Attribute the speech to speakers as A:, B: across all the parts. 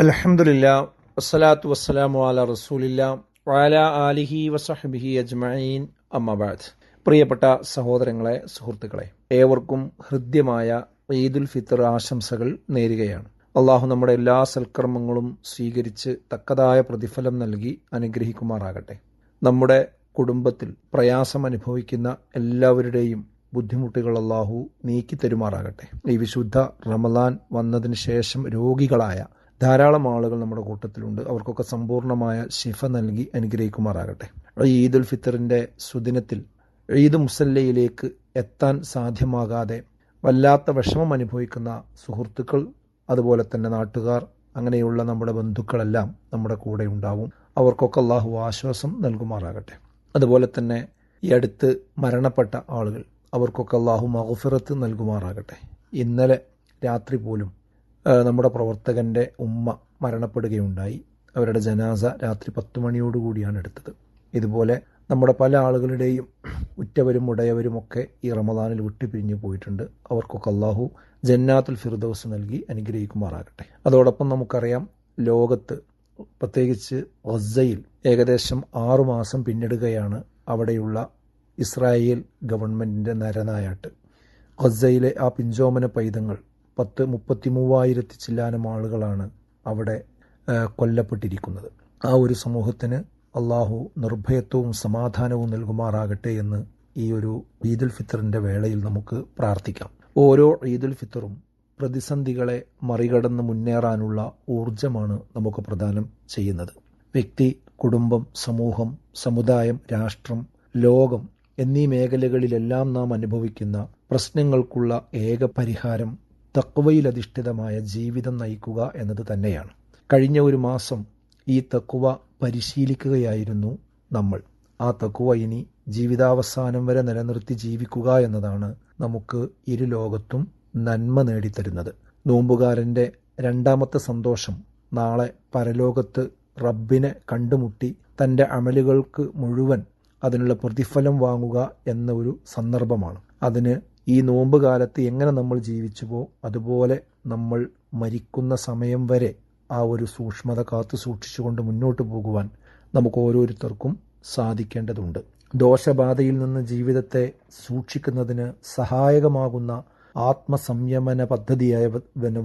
A: അലഹമുല്ല വസ്സലാത്തു വസ്സലാമു അല റസൂലില്ല വാല ആലിഹി വസഹബിഹി അജ്മീൻ അമ്മബാദ് പ്രിയപ്പെട്ട സഹോദരങ്ങളെ സുഹൃത്തുക്കളെ ഏവർക്കും ഹൃദ്യമായ ഈദുൽ ഫിത്തർ ആശംസകൾ നേരുകയാണ്. അള്ളാഹു നമ്മുടെ എല്ലാ സൽക്കർമ്മങ്ങളും സ്വീകരിച്ച് തക്കതായ പ്രതിഫലം നൽകി അനുഗ്രഹിക്കുമാറാകട്ടെ. നമ്മുടെ കുടുംബത്തിൽ പ്രയാസം അനുഭവിക്കുന്ന എല്ലാവരുടെയും ബുദ്ധിമുട്ടുകൾ അള്ളാഹു നീക്കി തരുമാറാകട്ടെ. ഈ വിശുദ്ധ റമദാൻ വന്നതിന് ശേഷം രോഗികളായ ധാരാളം ആളുകൾ നമ്മുടെ കൂട്ടത്തിലുണ്ട്. അവർക്കൊക്കെ സമ്പൂർണമായ ശിഫ നൽകി അനുഗ്രഹിക്കുമാറാകട്ടെ. ഈദുൽ ഫിത്തറിന്റെ സുദിനത്തിൽ ഈദ് മുസല്ലയിലേക്ക് എത്താൻ സാധ്യമാകാതെ വല്ലാത്ത വിഷമം അനുഭവിക്കുന്ന സുഹൃത്തുക്കൾ അതുപോലെ തന്നെ നാട്ടുകാർ അങ്ങനെയുള്ള നമ്മുടെ ബന്ധുക്കളെല്ലാം നമ്മുടെ കൂടെ ഉണ്ടാവും. അവർക്കൊക്കെ അള്ളാഹു ആശ്വാസം നൽകുമാറാകട്ടെ. അതുപോലെ തന്നെ ഈ അടുത്ത് മരണപ്പെട്ട ആളുകൾ അവർക്കൊക്കെ അള്ളാഹു മഹഫിറത്ത് നൽകുമാറാകട്ടെ. ഇന്നലെ രാത്രി പോലും നമ്മുടെ പ്രവർത്തകന്റെ ഉമ്മ മരണപ്പെടുകയുണ്ടായി. അവരുടെ ജനാസ രാത്രി പത്ത് മണിയോടുകൂടിയാണ് എടുത്തത്. ഇതുപോലെ നമ്മുടെ പല ആളുകളുടെയും ഉറ്റവരും ഉടയവരും ഒക്കെ ഈ റമദാനിൽ വിട്ടുപിരിഞ്ഞു പോയിട്ടുണ്ട്. അവർക്കൊക്കെ അള്ളാഹു ജന്നാത്തുൽ ഫിർദൌസ് നൽകി അനുഗ്രഹിക്കുമാറാകട്ടെ. അതോടൊപ്പം നമുക്കറിയാം ലോകത്ത് പ്രത്യേകിച്ച് ഗസയിൽ ഏകദേശം ആറുമാസം പിന്നിടുകയാണ് അവിടെയുള്ള ഇസ്രായേൽ ഗവൺമെന്റിന്റെ നരനായാട്ട്. ഗസയിലെ ആ പിഞ്ചോമന പൈതങ്ങൾ പത്ത് മുപ്പത്തി മൂവായിരത്തി ചില്ലാനം ആളുകളാണ് അവിടെ കൊല്ലപ്പെട്ടിരിക്കുന്നത്. ആ ഒരു സമൂഹത്തിന് അള്ളാഹു നിർഭയത്വവും സമാധാനവും നൽകുമാറാകട്ടെ എന്ന് ഈ ഒരു ഈദുൽ ഫിത്തറിന്റെ വേളയിൽ നമുക്ക് പ്രാർത്ഥിക്കാം. ഓരോ ഈദുൽ ഫിത്തറും പ്രതിസന്ധികളെ മറികടന്ന് മുന്നേറാനുള്ള ഊർജമാണ് നമുക്ക് പ്രദാനം ചെയ്യുന്നത്. വ്യക്തി കുടുംബം സമൂഹം സമുദായം രാഷ്ട്രം ലോകം എന്നീ മേഖലകളിലെല്ലാം നാം അനുഭവിക്കുന്ന പ്രശ്നങ്ങൾക്കുള്ള ഏക പരിഹാരം തക്വയിലധിഷ്ഠിതമായ ജീവിതം നയിക്കുക എന്നത് തന്നെയാണ്. കഴിഞ്ഞ ഒരു മാസം ഈ തക്കുവ പരിശീലിക്കുകയായിരുന്നു നമ്മൾ. ആ തക്കുവ ഇനി ജീവിതാവസാനം വരെ നിലനിർത്തി ജീവിക്കുക എന്നതാണ് നമുക്ക് ഇരു ലോകത്തും നന്മ നേടിത്തരുന്നത്. നോമ്പുകാരന്റെ രണ്ടാമത്തെ സന്തോഷം നാളെ പരലോകത്ത് റബ്ബിനെ കണ്ടുമുട്ടി തന്റെ അമലുകൾക്ക് മുഴുവൻ അതിനുള്ള പ്രതിഫലം വാങ്ങുക എന്ന ഒരു സന്ദർഭമാണ്. അതിന് ഈ നോമ്പ് കാലത്ത് എങ്ങനെ നമ്മൾ ജീവിച്ചുവോ അതുപോലെ നമ്മൾ മരിക്കുന്ന സമയം വരെ ആ ഒരു സൂക്ഷ്മത കാത്തു സൂക്ഷിച്ചുകൊണ്ട് മുന്നോട്ട് പോകുവാൻ നമുക്ക് ഓരോരുത്തർക്കും സാധിക്കേണ്ടതുണ്ട്. ദോഷബാധയിൽ നിന്ന് ജീവിതത്തെ സൂക്ഷിക്കുന്നതിന് സഹായകമാകുന്ന ആത്മസംയമന പദ്ധതിയായ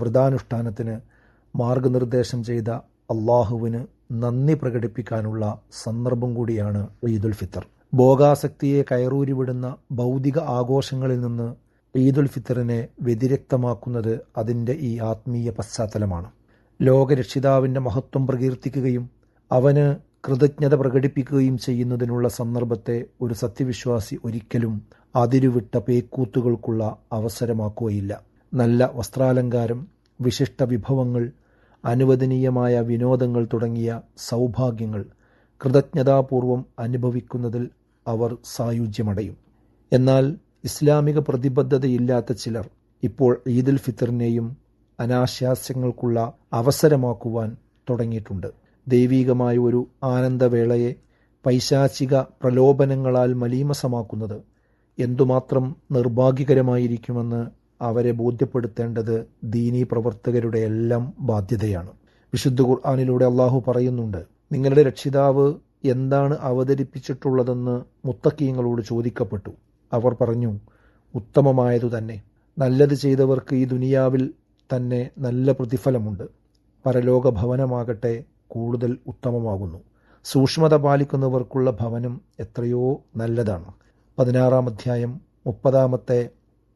A: വ്രതാനുഷ്ഠാനത്തിന് മാർഗനിർദ്ദേശം ചെയ്ത അള്ളാഹുവിന് നന്ദി പ്രകടിപ്പിക്കാനുള്ള സന്ദർഭം കൂടിയാണ് ഈദുൽ ഫിത്തർ ഭോഗാസക്തിയെ കയറൂരി വിടുന്ന ഭൗതിക ആഘോഷങ്ങളിൽ നിന്ന് ഈദുൽ ഫിത്തറിനെ വ്യതിരക്തമാക്കുന്നത് അതിന്റെ ഈ ആത്മീയ പശ്ചാത്തലമാണ്. ലോകരക്ഷിതാവിന്റെ മഹത്വം പ്രകീർത്തിക്കുകയും അവന് കൃതജ്ഞത പ്രകടിപ്പിക്കുകയും ചെയ്യുന്നതിനുള്ള സന്ദർഭത്തെ ഒരു സത്യവിശ്വാസി ഒരിക്കലും അതിരുവിട്ട പേക്കൂത്തുകൾക്കുള്ള അവസരമാക്കുകയില്ല. നല്ല വസ്ത്രാലങ്കാരം വിശിഷ്ട വിഭവങ്ങൾ അനുവദനീയമായ വിനോദങ്ങൾ തുടങ്ങിയ സൗഭാഗ്യങ്ങൾ കൃതജ്ഞതാപൂർവം അനുഭവിക്കുന്നതിൽ അവർ സായുജ്യമടയും. എന്നാൽ ഇസ്ലാമിക പ്രതിബദ്ധതയില്ലാത്ത ചിലർ ഇപ്പോൾ ഈദുൽ ഫിത്തറിനെയും അനാശാസ്യങ്ങൾക്കുള്ള അവസരമാക്കുവാൻ തുടങ്ങിയിട്ടുണ്ട്. ദൈവീകമായ ഒരു ആനന്ദവേളയെ പൈശാചിക പ്രലോഭനങ്ങളാൽ മലീമസമാക്കുന്നത് എന്തുമാത്രം നിർഭാഗ്യകരമായിരിക്കുമെന്ന് അവരെ ബോധ്യപ്പെടുത്തേണ്ടത് ദീനീ പ്രവർത്തകരുടെ എല്ലാം ബാധ്യതയാണ്. വിശുദ്ധ ഖുർആാനിലൂടെ അള്ളാഹു പറയുന്നുണ്ട് നിങ്ങളുടെ രക്ഷിതാവ് എന്താണ് അവതരിപ്പിച്ചിട്ടുള്ളതെന്ന് മുത്തക്കീങ്ങളോട് ചോദിക്കപ്പെട്ടു. അവർ പറഞ്ഞു ഉത്തമമായതു തന്നെ. നല്ലത് ചെയ്തവർക്ക് ഈ ദുനിയാവിൽ തന്നെ നല്ല പ്രതിഫലമുണ്ട്. പരലോക ഭവനമാകട്ടെ കൂടുതൽ ഉത്തമമാകുന്നു. സൂക്ഷ്മത പാലിക്കുന്നവർക്കുള്ള ഭവനം എത്രയോ നല്ലതാണ്. പതിനാറാം അധ്യായം മുപ്പതാമത്തെ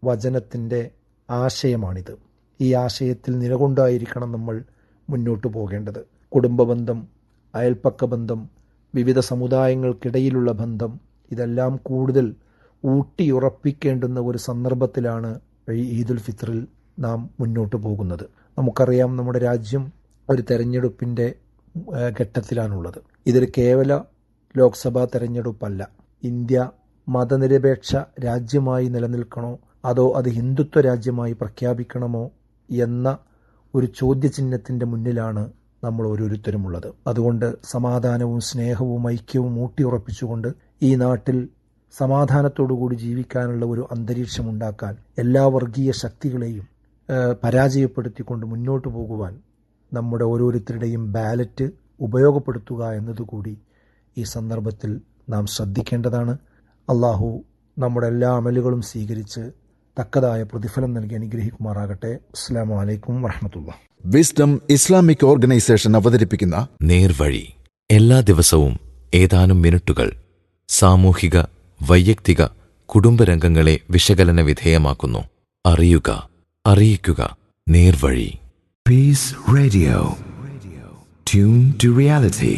A: വചനത്തിന്റെ ആശയമാണിത്. ഈ ആശയത്തിൽ നിലകൊണ്ടായിരിക്കണം നമ്മൾ മുന്നോട്ട് പോകേണ്ടത്. കുടുംബബന്ധം അയൽപ്പക്ക ബന്ധം വിവിധ സമുദായങ്ങൾക്കിടയിലുള്ള ബന്ധം ഇതെല്ലാം കൂടുതൽ ഊട്ടിയുറപ്പിക്കേണ്ടുന്ന ഒരു സന്ദർഭത്തിലാണ് ഈദുൽ ഫിത്റിൽ നാം മുന്നോട്ട് പോകുന്നത്. നമുക്കറിയാം നമ്മുടെ രാജ്യം ഒരു തെരഞ്ഞെടുപ്പിന്റെ ഘട്ടത്തിലാണുള്ളത്. ഇതൊരു കേവല ലോക്സഭാ തെരഞ്ഞെടുപ്പല്ല. ഇന്ത്യ മതനിരപേക്ഷ രാജ്യമായി നിലനിൽക്കണോ അതോ അത് ഹിന്ദുത്വ രാജ്യമായി പ്രഖ്യാപിക്കണമോ എന്ന ഒരു ചോദ്യചിഹ്നത്തിന്റെ മുന്നിലാണ് നമ്മൾ ഓരോരുത്തരുമുള്ളത്. അതുകൊണ്ട് സമാധാനവും സ്നേഹവും ഐക്യവും ഊട്ടിയുറപ്പിച്ചുകൊണ്ട് ഈ നാട്ടിൽ സമാധാനത്തോടുകൂടി ജീവിക്കാനുള്ള ഒരു അന്തരീക്ഷം ഉണ്ടാക്കാൻ എല്ലാ വർഗീയ ശക്തികളെയും പരാജയപ്പെടുത്തിക്കൊണ്ട് മുന്നോട്ട് പോകുവാൻ നമ്മുടെ ഓരോരുത്തരുടെയും ബാലറ്റ് ഉപയോഗപ്പെടുത്തുക എന്നതുകൂടി ഈ സന്ദർഭത്തിൽ നാം ശ്രദ്ധിക്കേണ്ടതാണ്. അള്ളാഹു നമ്മുടെ എല്ലാ അമലുകളും സ്വീകരിച്ച് തക്കതായ പ്രതിഫലം നൽകി അനുഗ്രഹിക്കുമാറാകട്ടെ. അസ്സാം വലൈക്കും വർഹമത്തുള്ള
B: വിസ്ഡം ഇസ്ലാമിക് ഓർഗനൈസേഷൻ അവതരിപ്പിക്കുന്ന
C: നേർവഴി. എല്ലാ ദിവസവും ഏതാനും മിനിറ്റുകൾ സാമൂഹിക വൈയക്തിക കുടുംബരംഗങ്ങളെ വിശകലന വിധേയമാക്കുന്നു. അറിയുക അറിയിക്കുക നേർവഴി.
D: Peace radio tune to reality.